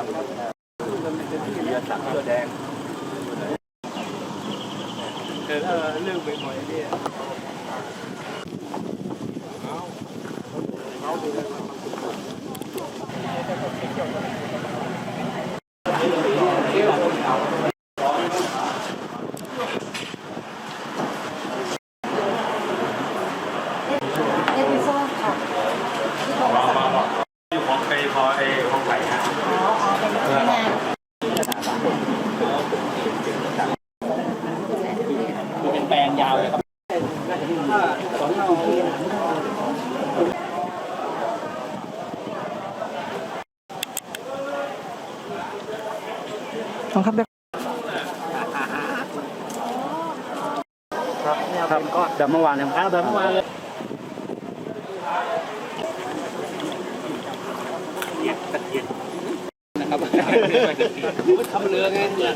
เรือสักเรือแดงเออเรื่องบ่อยๆเนี่ยเอพิโซดค่ะที่โทรศัพท์อ๋อ อยู่ของไปพอไอ้ห้องไหนฮะ อ๋อเป็นพนักงาน คือเป็นแปลงยาวเลยครับสองเรา ของครับครับครับก็เดิมเมื่อวานนะครับเดิมเมื่อวานเลยเนี่ยตะเกียบนะครับทำเรือไงเนี่ย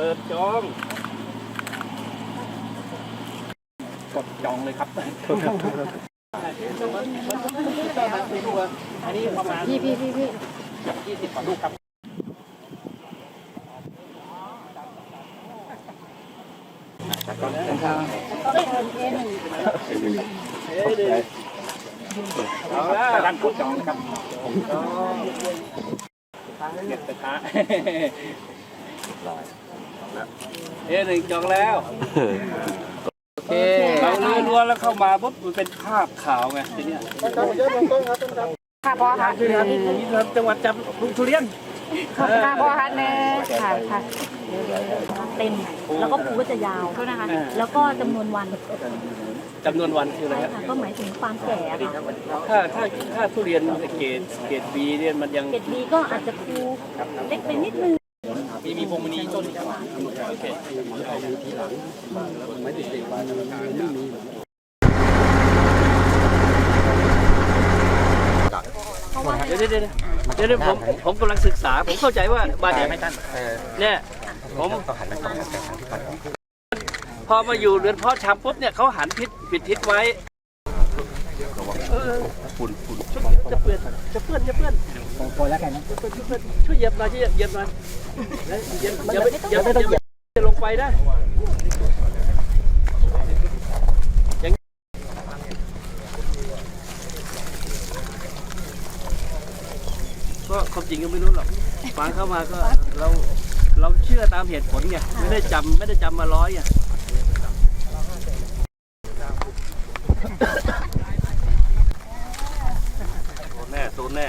ปิดจอง กดจองเลยครับอันนี้ประมาณพี่พี่พี่พี่ยี่สิบกว่าลูกครับก็ไปเทิร์นเอหนึ่งเอาละท่านกดจองนะครับเก็บกระทะ เอ๊ะหนึ่งจองแล้ว โอเคเราเลื่อนล้วนแล้วเข้ามาปุ๊บมันเป็นภาพขาวไงทีเนี้ยค่ะพ่อค่ะคือจังหวัดจับลูกทุเรียนค่ะพ่อค่ะเน่ค่ะค่ะเต็มแล้วก็ปูก็จะยาวเท่านะคะ แล้วก็จำนวนวันจำนวนวันคืออะไรใช่ฮะค่ะก็หมายถึงความแก่ค่ะถ้าถ้าถ้าทุเรียนเกรดเกรดบีเนี่ยมันยังเกรดดีก็อาจจะปูเล็กไปนิดนึงมีมีพ วงมณีต้นโอเคเดี๋ยวเดี๋ยวเดี๋ยวเดี๋ยวเดี๋ยวผมผมกำลังศึกษา ผมเข้าใจว่าบาดเจ็บเนี่ยผมพอมาอยู่เรือนเพาะชำปุ๊บเนี่ยเขาหันทิศปิดทิศไว้เออฝุ่นฝุ่นจะเปื้อนจะเปื้อนจะเปื้อนพ อแล้วกันนะช่วยเหยียบหน่อยช่วยเหยียบหน่อยเหยียบอย่าไปอย่าไปอย่าไปลงไปนะอย่างก็ความจริงก็ไม่รู้หรอกฟังเข้ามาก็เราเราเชื่อตามเหตุผลไงไม่ได้จำไม่ได้จำมาร้อยไงโดนแน่โดนแน่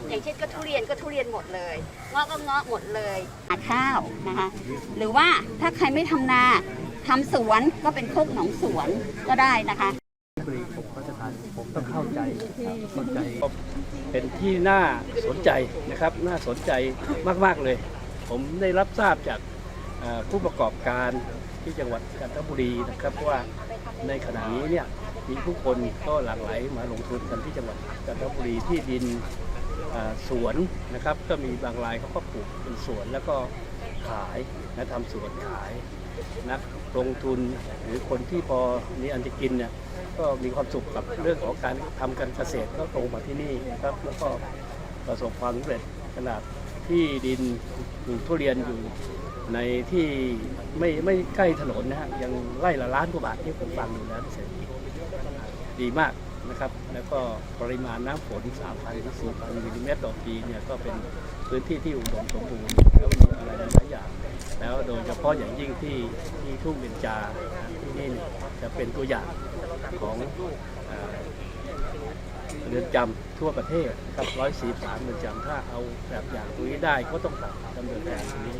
อย่างเช่นก็ทุเรียนก็ทุเรียนหมดเลยเงาะก็เงาะหมดเลยหาข้าวนะคะหรือว่าถ้าใครไม่ทำนาทำสวนก็เป็นโคกหนองสวนก็ได้นะคะผมต้องเข้าใจเข้าใจเป็นที่น่าสนใจนะครับน่าสนใจมาก ๆ เลย ผมได้รับทราบจากผู้ประกอบการที่จังหวัดกาญจนบุรีนะครับว่าในขณะนี้เนี่ยมีผู้คนก็หลั่งไหลมาลงทุนกันที่จังหวัดกาญจนบุรีที่ดิน สวนนะครับก็มีบางรายเขาก็ปลูกเป็นสวนแล้วก็ขายนะทำสวนขายนักลงทุนหรือคนที่พอมีอันจะกินเนี่ยก็มีความสุขกับเรื่องของการทำการเกษตรก็ตรงมาที่นี่นะครับ แล้วก็ประสบความสำเร็จขนาดที่ดินปลูกทุเรียนอยู่ในที่ไม่ไม่ใกล้ถนนนะฮะยังไร่ละล้านกว่าบาทที่ผมฟังดูแล้วเศรษฐกิจดีมาก นะครับ แล้วก็ปริมาณน้ำฝน3,000ถึง4,000มิลลิเมตรต่อปีเนี่ยก็เป็นพื้นที่ที่อุดมสมบูรณ์แล้วมีอะไรหลายอย่าง แล้วโดยเฉพาะอย่างยิ่งที่ที่ทุ่งเบญจาที่นี่จะเป็นตัวอย่างของเรือนจำทั่วประเทศครับ143เรือนจำถ้าเอาแบบอย่างตรงนี้ได้ก็ต้องดำเนินการตรงนี้